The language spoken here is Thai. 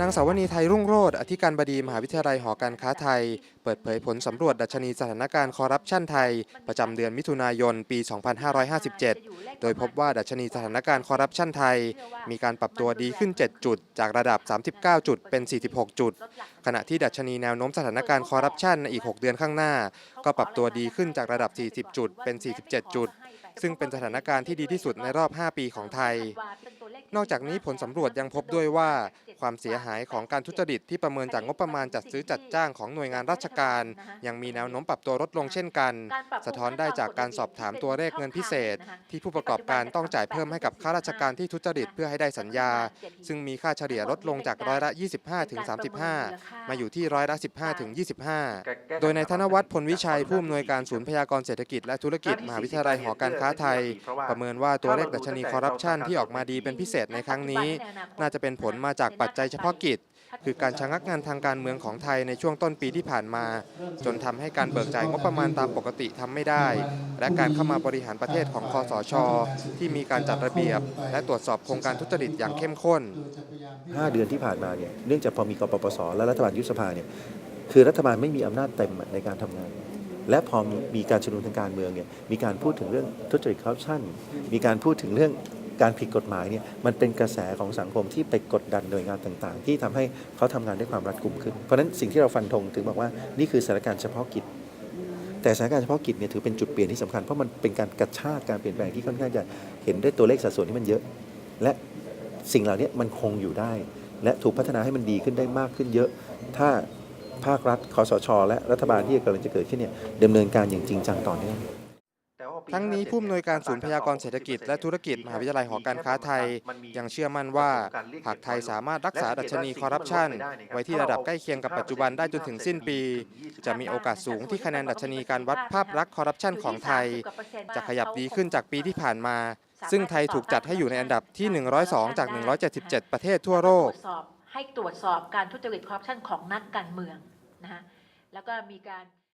นางสาวนีไทยรุ่งโรจน์อธิการบดีมหาวิทยาลัยหอการค้าไทย เปิดเผยผลสำรวจดัชนีสถานการณ์คอร์รัปชันไทย ประจำเดือนมิถุนายนปี 2557 โดยพบว่าดัชนีสถานการณ์คอร์รัปชันไทย มีการปรับตัวดีขึ้น 7 จุด จากระดับ 39 จุด เป็น 46 จุด ขณะที่ดัชนีแนวโน้มสถานการณ์คอร์รัปชันในอีก 6 เดือนข้างหน้า ก็ปรับตัวดีขึ้นจากระดับ 40 จุด เป็น 47 จุด ซึ่งเป็นสถานการณ์ที่ดีที่สุดในรอบ 5 ปีของไทย นอกจากนี้ผลสำรวจยังพบด้วยว่า ความเสียหายของการทุจริตที่ประเมินจากงบประมาณจัดซื้อจัดจ้างของหน่วยงานราชการ ยังมีแนวโน้มปรับตัวลดลงเช่นกัน สะท้อนได้จากการสอบถามตัวเลขเงินพิเศษ ที่ผู้ประกอบการต้องจ่ายเพิ่มให้กับข้าราชการที่ทุจริตเพื่อให้ได้สัญญา ซึ่งมีค่าเฉลี่ยลดลงจากร้อยละ 25ถึง35 มาอยู่ที่ร้อยละ15ถึง25 โดยในธนวัฒน์พลวิชัยผู้อำนวยการศูนย์พยากรณ์เศรษฐกิจและธุรกิจมหาวิทยาลัยหอการค้าไทย ประเมินว่าตัวเลขดัชนีคอร์รัปชันที่ออกมาดีเป็นพิเศษในครั้งนี้ น่าจะเป็นผลมาจากปัจจัยเฉพาะกิจ คือการชะงักงานทางการเมืองของไทยในช่วงต้นปีที่ผ่านมา จนทำให้การเบิกจ่ายงบประมาณตามปกติทำไม่ได้ และการเข้ามาบริหารประเทศของคอสช ที่มีการจัดระเบียบ และตรวจสอบโครงการทุจริตอย่างเข้มข้น 5 เดือนที่ผ่านมาเนี่ยเนื่องจากพอมีกปปส และรัฐบาลยุบสภาเนี่ยคือรัฐบาลไม่มีอำนาจเต็มในการทำงานและพอมีการชุมนุมทางการเมืองเนี่ยมีการพูดถึงเรื่องทุจริตคอร์รัปชันมีการพูดถึงเรื่อง การผิดกฎหมายเนี่ยมันเป็นกระแสของสังคมที่ไปกดดันหน่วยงานต่างๆ ที่ทำให้เขาทำงานด้วยความรัดกุมขึ้น เพราะฉะนั้นสิ่งที่เราฟันธงถึงบอกว่านี่คือสถานการณ์เฉพาะกิจ แต่สถานการณ์เฉพาะกิจเนี่ยถือเป็นจุดเปลี่ยนที่สำคัญเพราะมันเป็นการกระชากการเปลี่ยนแปลงที่ค่อนข้างจะเห็นได้ตัวเลขสัดส่วนที่มันเยอะ และสิ่งเหล่านี้มันคงอยู่ได้ และถูกพัฒนาให้มันดีขึ้นได้มากขึ้นเยอะ ถ้าภาครัฐคอสช และรัฐบาลที่กำลังจะเกิดขึ้นเนี่ยดำเนินการอย่างจริงจังต่อเนื่อง ทั้งนี้ผู้อำนวยการศูนย์พยากรณ์เศรษฐกิจและธุรกิจมหาวิทยาลัยหอการค้าไทย ยังเชื่อมั่นว่าหากไทยสามารถรักษาดัชนีคอร์รัปชันไว้ที่ระดับใกล้เคียงกับปัจจุบันได้จนถึงสิ้นปี จะมีโอกาสสูงที่คะแนนดัชนีการวัดภาพลักษณ์คอร์รัปชันของไทย จะขยับดีขึ้นจากปีที่ผ่านมา ซึ่งไทยถูกจัดให้อยู่ในอันดับที่ 102 จาก 177 ประเทศทั่วโลกให้ตรวจสอบการทุจริตคอร์รัปชันของนักการเมืองนะฮะแล้วก็มีการ